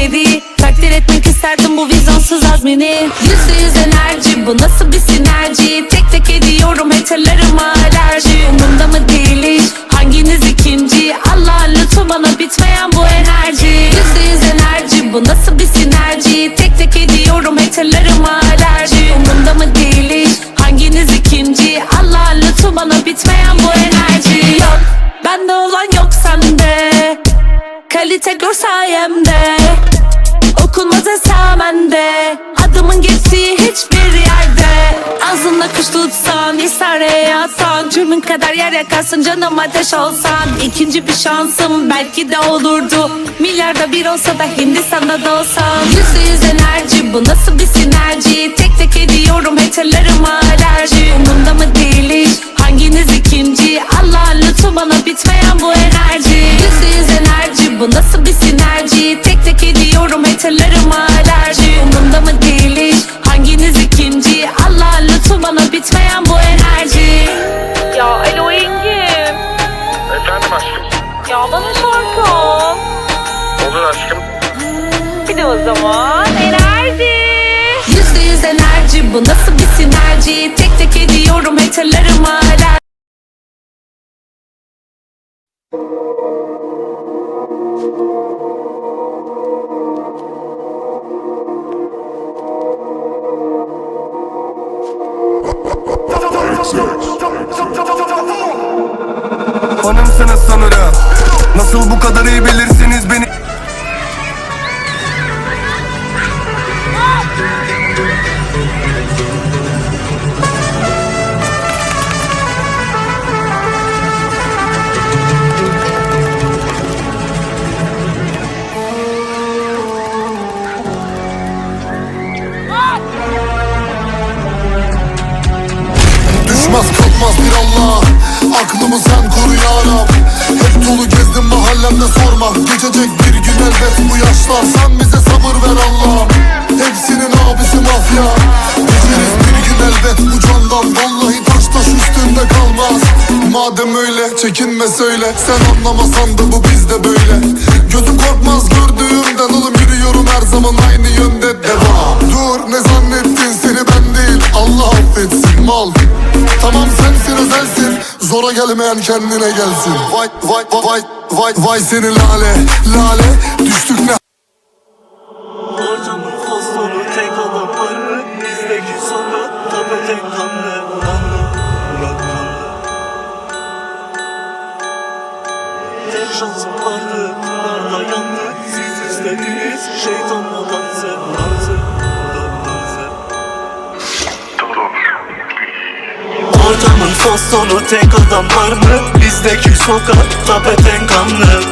geri Takdir etmek isterdim bu vizyonsuz azmini. Yüzde yüz enerji bu nasıl bir sinerji? Tek tek ediyorum haterlarıma alerji. Umurumda mı değil hiç hanginiz ikinci? Allah'ın lütfu bana bitmeyen bu enerji. Yüzde yüz enerji bu nasıl bir sinerji? Tek tek ediyorum haterlarıma alerji. Umurumda mı değil hiç hanginiz ikinci? Allah'ın lütfu bana bitmeyen bu enerji. Yok bende olan yok sende Kalite gör sayemde. Okunmaz esamende Adımın geçtiği hiçbir yerde. Ağzında kuş tutsan İsare yatsan. Cürmün kadar yer yakarsın canım ateş olsan. İkinci bir şansım belki de olurdu. Milyarda bir olsa da Hindistan'da da olsam Yüzde yüz enerji bu nasıl bir sinerji? Tek tek ediyorum haterlarıma alerji. Umurumda mı değil hanginiz ikinci Allah'ın lütfu bana bitmeyen bu enerji Yüzde yüz enerji bu nasıl bir sinerji Tek tek ediyorum haterlarıma alerji Umurumda mı değil hiç hanginiz ikinci Allah'ın lütfu bana bitmeyen bu enerji Ya alo Engin. Efendim aşkım. Ya bana şarkı. Olur aşkım. Bir de o zaman enerji. Yüzde yüz enerji bu nasıl bir sinerji Tek tek ediyorum haterlarıma Hanımsınız sanırım. Nasıl bu kadar iyi bilirsiniz beni Aklımı sen koru ya Rab. Hep dolu gezdim mahallemde sorma. Geçecek bir gün elbet bu yaşlar. Sen bize sabır ver Allah Hepsinin abisi mafya. Geçeriz bir gün elbet bu candan. Vallahi taş taş üstünde kalmaz. Madem öyle çekinme söyle. Sen anlamasan da bu bizde böyle. Gözüm korkmaz gördüğümden Oğlum. Yürüyorum her zaman aynı yönde. Devam. Dur ne zannettin? Seni ben değil. Allah affetsin. Mal. Tamam sensin özelsin Zora gelmeyen kendine gelsin. Vay vay vay vay vay vay seni lale. Lale Düştük ne tek adam var mı? Bizdeki sokak tapetek kanlı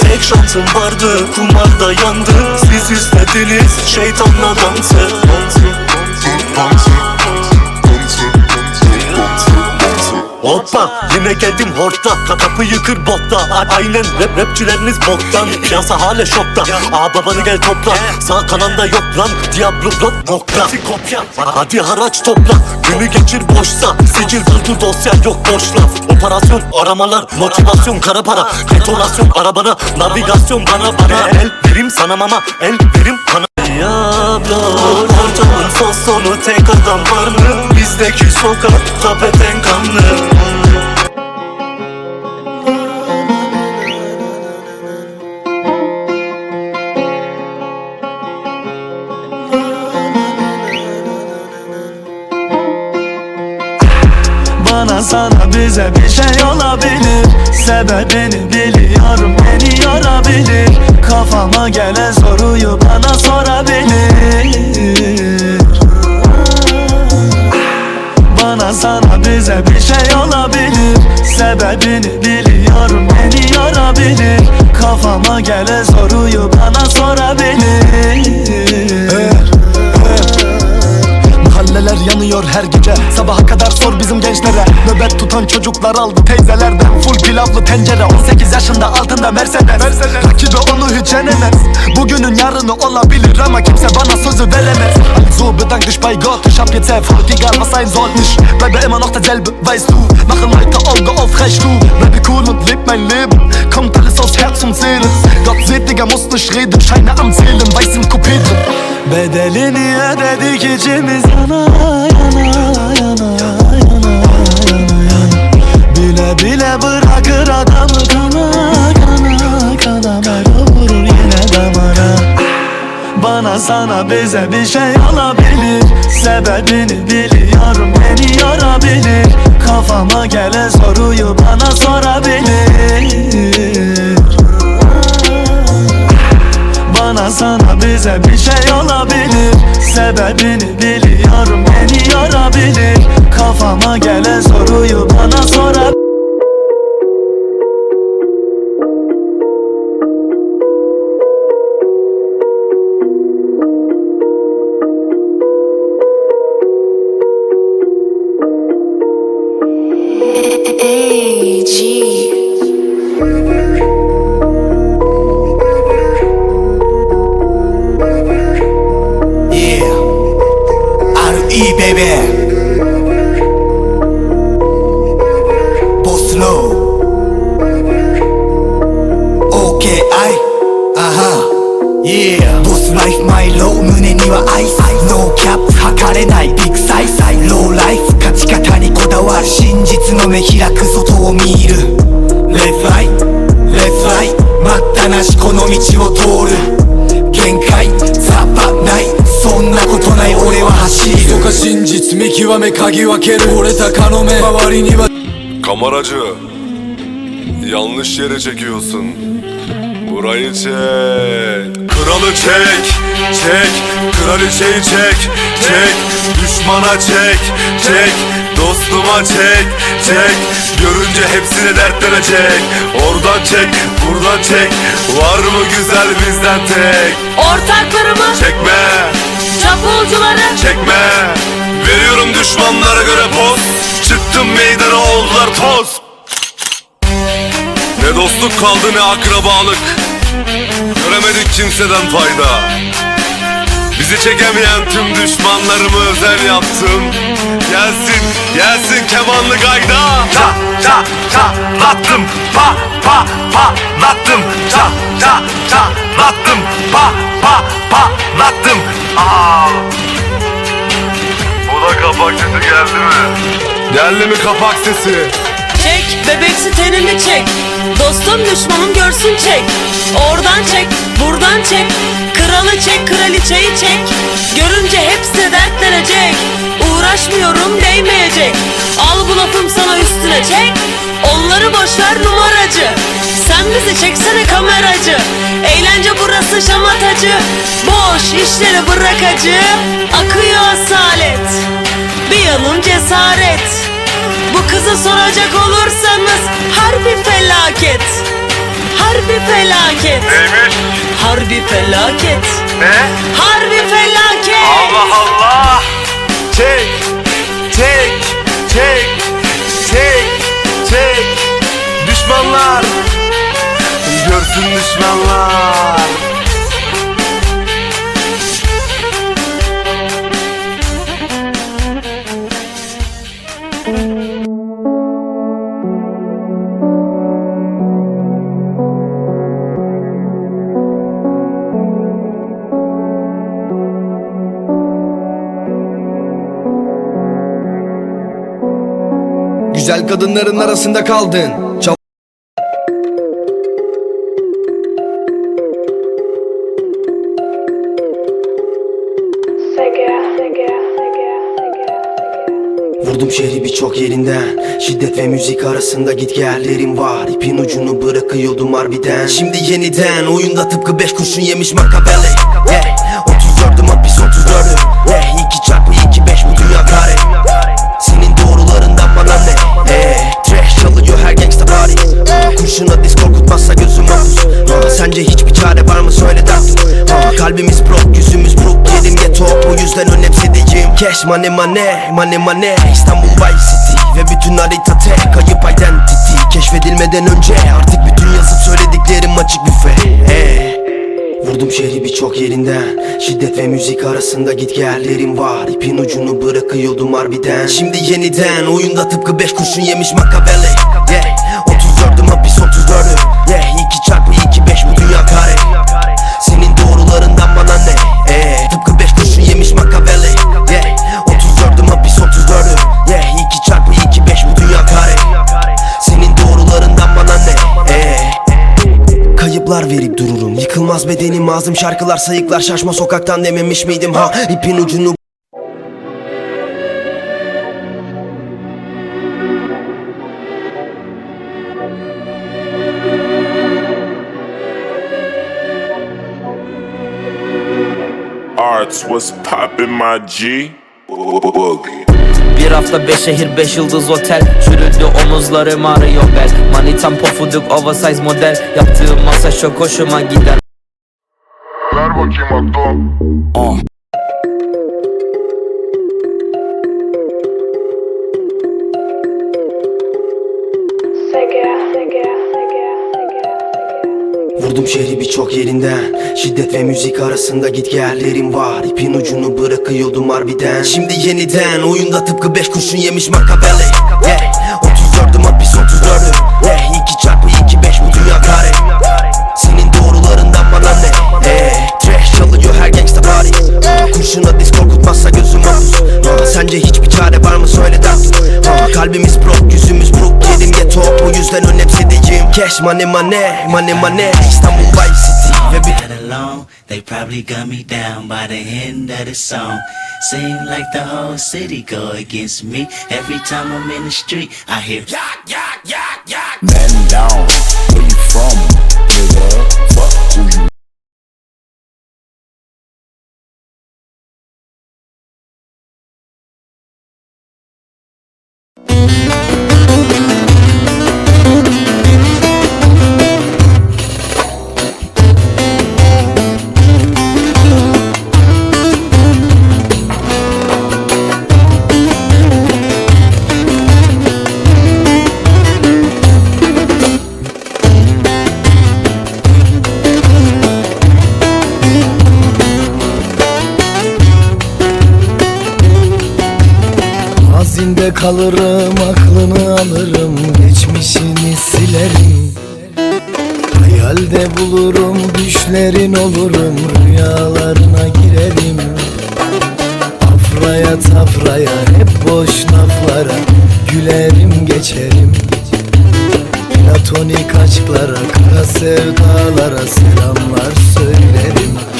Tek şansım vardı kumarda yandı Siz istediniz şeytanla dansı Hoppa yine geldim hortta Ka- Kapı yıkır botta. A- Aynen rap rapçileriniz boktan Piyasa hala şokta. Aa babanı gel topla. Sağ kananda yok lan. Diablo blok nokta. Kopya. Hadi haraç topla. Günü geçir boşsa. Sicil buldu dosya yok boş laf Operasyon aramalar Motivasyon kara para. Detonasyon arabana Navigasyon bana bana El verim sana mama El verim kana Diablo Ortamın fosfonu tek adam var mı? Bizdeki sokak tapeten kanlı olabilir. Sebebini biliyorum beni yorabilir Kafama gelen soruyu bana sorabilir. Bana sana bize bir şey olabilir. Sebebini biliyorum beni yorabilir Kafama gelen soruyu bana sorabilir yanıyor her gece. Sabaha kadar sor bizim gençlere. Nöbet tutan çocuklar aldı teyzelerden. Full pilavlı tencere. 18 yaşında altında Mercedes, Rakibi onu hiç yenemez. Bugünün yarını olabilir ama kimse bana sözü veremez. Also bedank dich bei Gott Ich hab jetzt Erfolg, egal was sein soll Ich bleibe immer noch derselbe, weißt du Machen Leute Auge auf, recht du Bleibe cool und leb mein Leben Kommt alles aus Herz und Seele Gott seht, Digga, muss nicht reden Scheine am Zählen, weiß im Coupé drin Bedelini ödedik içimiz. Yana yana yana yana yana. Yana Bile bile bırakır adamı. Kana kana kana Mero vurur yine damara. Bana sana bize bir şey olabilir Sebebini biliyorum beni yorabilir. Kafama gelen soruyu bana sorabilir bana sana bize bir şey olabilir. Sebebini biliyorum beni yorabilir Kafama gelen soruyu bana sorabilir Yeah ベイボスロー OKI あは Yeah. ボスライフマイロー胸にはアイスノーキャップ測れない。ビッグサイズローライフ勝ち方にこだわる。真実の目開く外を見る。レフライレフライ待ったなしこの道を通る。限界。俺は走るとか真実見極め嗅ぎ分ける折れた蚊の目周りには Kameracı Yanlış yere çekiyorsun Burayı çek Kralı çek Çek Kraliçeyi çek Çek Düşmana çek Çek Dostuma çek Çek Görünce hepsine dertlenecek Oradan çek Buradan çek Var mı güzel bizden tek Ortaklarımı, Çekme çapulcuları Çekme. Veriyorum düşmanlara göre poz. Çıktım meydana oldular toz. Ne dostluk kaldı ne akrabalık. Göremedik kimseden fayda Bizi çekemeyen tüm düşmanlarımı özel yaptım. Gelsin, gelsin kemanlı gayda. Ça, ça, çatlattım Pa, pa, patlattım. Ça, ça, çatlattım Pa, pa, patlattım. Aa. Bu da kapak sesi geldi mi? Geldi mi kapak sesi? Çek, bebeksi tenini çek? Dostum düşmanım görsün çek. Oradan çek, buradan çek Kralı çek, kraliçeyi çek. Görünce hepsi dertlenecek. Uğraşmıyorum değmeyecek. Al bu lafım sana üstüne çek. Onları boşver numaracı. Sen bizi çeksene kameracı. Eğlence burası şamatacı. Boş işleri bırak acı Akıyor asalet. Bir yanım cesaret. Bu kızı soracak olursanız harbi felaket Harbi felaket Neymiş? Harbi felaket Ne? Harbi felaket Allah Allah! Çek, çek, çek, kadınların arasında kaldın. Çal Vurdum şehri birçok yerinden. Şiddet ve müzik arasında git gellerim var. İpin ucunu bırakıyordum harbiden. Şimdi yeniden oyunda tıpkı beş kurşun yemiş makabele. Yeah. Kurşuna diz korkutmazsa gözüm hapus. Ah, Sence hiçbir çare var mı? Söyle derdim ah, Kalbimiz brok yüzümüz brook Yedim get talk bu yüzden önemsediğim Cash money money money money. İstanbul Vice City Ve bütün harita tek. Kayıp identity. Keşfedilmeden önce artık bütün yazıp söylediklerim açık büfe. Hey. Vurdum şehri birçok yerinden. Şiddet ve müzik arasında git gellerim var. İpin ucunu bırakıyordum harbiden. Şimdi yeniden oyunda tıpkı beş kurşun yemiş Machiavelli yeah. Bedenim ağzım şarkılar sayıklar Şaşma sokaktan dememiş miydim ha İpin ucunu Arts, what's poppin' my G? Boogie. Bir hafta beş şehir beş yıldız otel Çürüdü omuzlarım ağrıyor bel Manitam pofuduk oversize model Yaptığım masa çok hoşuma gider Bakayım Akdo. Vurdum şehri birçok yerinden Şiddet ve müzik arasında git gellerim var. İpin ucunu bırakıyordum harbiden. Şimdi yeniden oyunda tıpkı beş kurşun yemiş Machiavelli Cash money money money money İstanbul Vice City ve bir alone, they probably gun me down by the end of the song. Seem like the whole city go against me. Every time I'm in the street, I hear yak, yak, yak, yak. Man down, Mazinde kalırım aklını alırım Geçmişini silerim. Hayalde bulurum düşlerin olurum Rüyalarına girerim. Afraya tafraya hep boş laflara Gülerim geçerim. Platonik aşklara kara sevdalara selamlar söylerim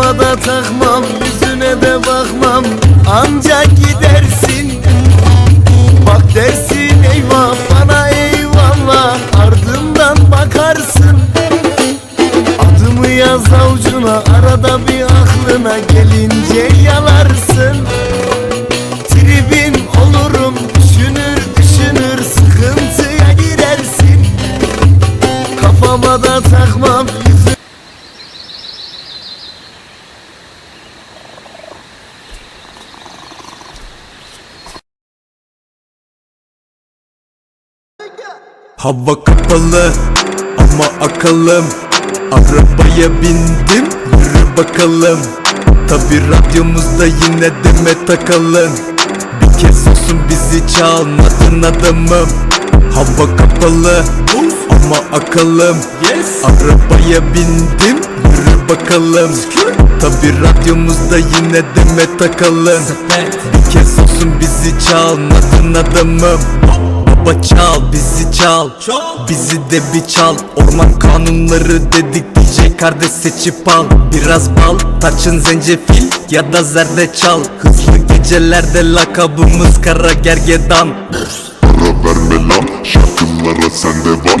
Kafama da takmam yüzüne de bakmam. Ancak gidersin. Bak dersin eyvah bana eyvallah. Ardından bakarsın. Adımı yaz avucuna arada bir aklına gelince Hava kapalı ama akıllım Arabaya bindim yürü bakalım. Tabi radyomuzda yine deme takalım. Bir kez olsun bizi çalmadın adamım. Hava kapalı ama akıllım Arabaya bindim yürü bakalım. Tabi radyomuzda yine deme takalım. Bir kez olsun bizi çalmadın adamım Baba çal bizi çal. Bizi de bir çal. Orman kanunları dedik DJ kardeş seçip al. Biraz bal tarçın zencefil ya da zerdeçal Hızlı gecelerde lakabımız kara gergedan. Ara verme lan. Şarkılara sende var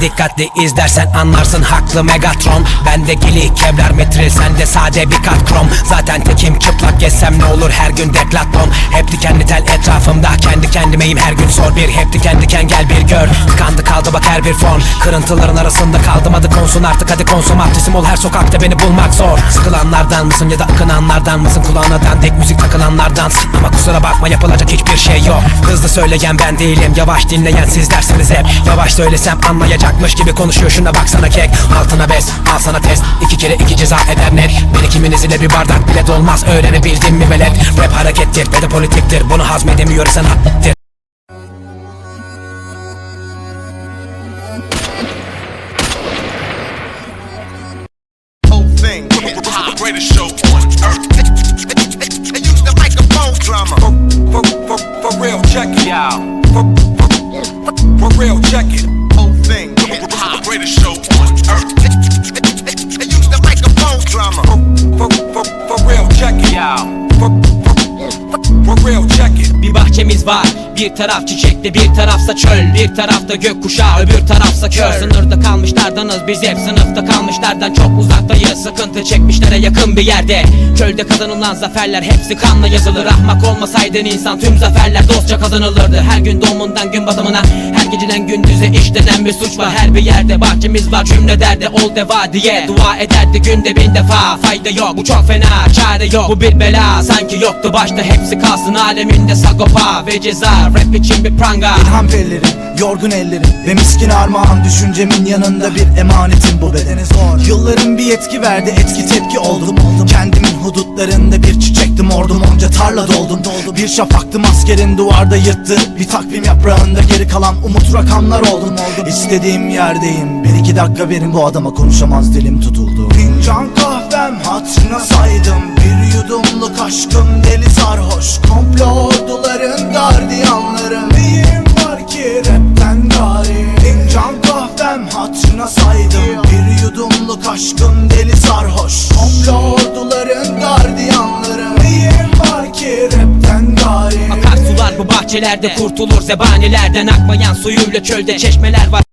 Dikkatli izlersen anlarsın haklı Megatron. Bende gili kevlar metril sende sade bir kat krom. Zaten tekim çıplak gezsem ne olur her gün deklaton Hep dikenli tel etrafımda kendi kendimeyim her gün sor bir. Hep diken diken gel bir gör. Tıkandı kaldı bak her bir fon Kırıntıların arasında kaldım adı konsun artık hadi konsum. Adresim ol her sokakta beni bulmak zor. Sıkılanlardan mısın ya da akınanlardan mısın? Kulağına dandik müzik takılanlardan. Ama kusura bakma yapılacak hiçbir şey yok. Hızlı söyleyen ben değilim. Yavaş dinleyen sizlersiniz hep. Yavaş söylesem anlayacakmış gibi konuşuyor şuna baksana kek Altına bes al sana test iki kere iki ceza eder net Beni kiminiz ile bir bardak bile dolmaz öğrenebildin mi velet Rap harekettir ve de politiktir bunu hazmedemiyor thing, greatest. For, real, check it. For, for, for real, check it. Greatest show on earth. Bir taraf çiçekli bir tarafsa çöl. Bir tarafta gökkuşağı öbür tarafsa kör. Sınırda kalmışlardanız biz hep. Sınıfta kalmışlardan çok uzaktayız. Sıkıntı çekmişlere yakın bir yerde. Çölde kazanılan zaferler hepsi kanla yazılır. Ahmak olmasaydın insan tüm zaferler dostça kazanılırdı. Her gün doğumundan gün batımına Her geceden gündüze işlenen bir suç var. Her bir yerde bahçemiz var cümle derdi ol deva diye. Dua ederdi günde bin defa Fayda yok. Bu çok fena çare yok. Bu bir bela sanki yoktu başta. Hepsi kalsın aleminde sagopa ve ceza Rap için bir pranga. İlham pellerim, yorgun ellerim Ve miskin armağan düşüncemin yanında bir emanetim bu bedene zor. Yılların bir etki verdi etki tepki oldum. Oldum Kendimin hudutlarında bir çiçektim ordum Onca tarla doldum. Doldum Bir şafaktım askerin duvarda yırttı. Bir takvim yaprağında geri kalan umut rakamlar oldum. Oldum İstediğim yerdeyim Bir iki dakika verin bu adama konuşamaz dilim tutuldu. Fincan kahvem hatırına saydım. Bir yudumluk aşkım deli sarhoş. Komplo orduların gardiyanları Neyim var ki rapten gari? Fincan kahvem hatırına saydım. Bir yudumluk aşkım deli sarhoş. Komplo orduların gardiyanları Neyim var ki rapten gari? Akarsular bu bahçelerde kurtulur. Zebanilerden Akmayan suyuyla çölde çeşmeler var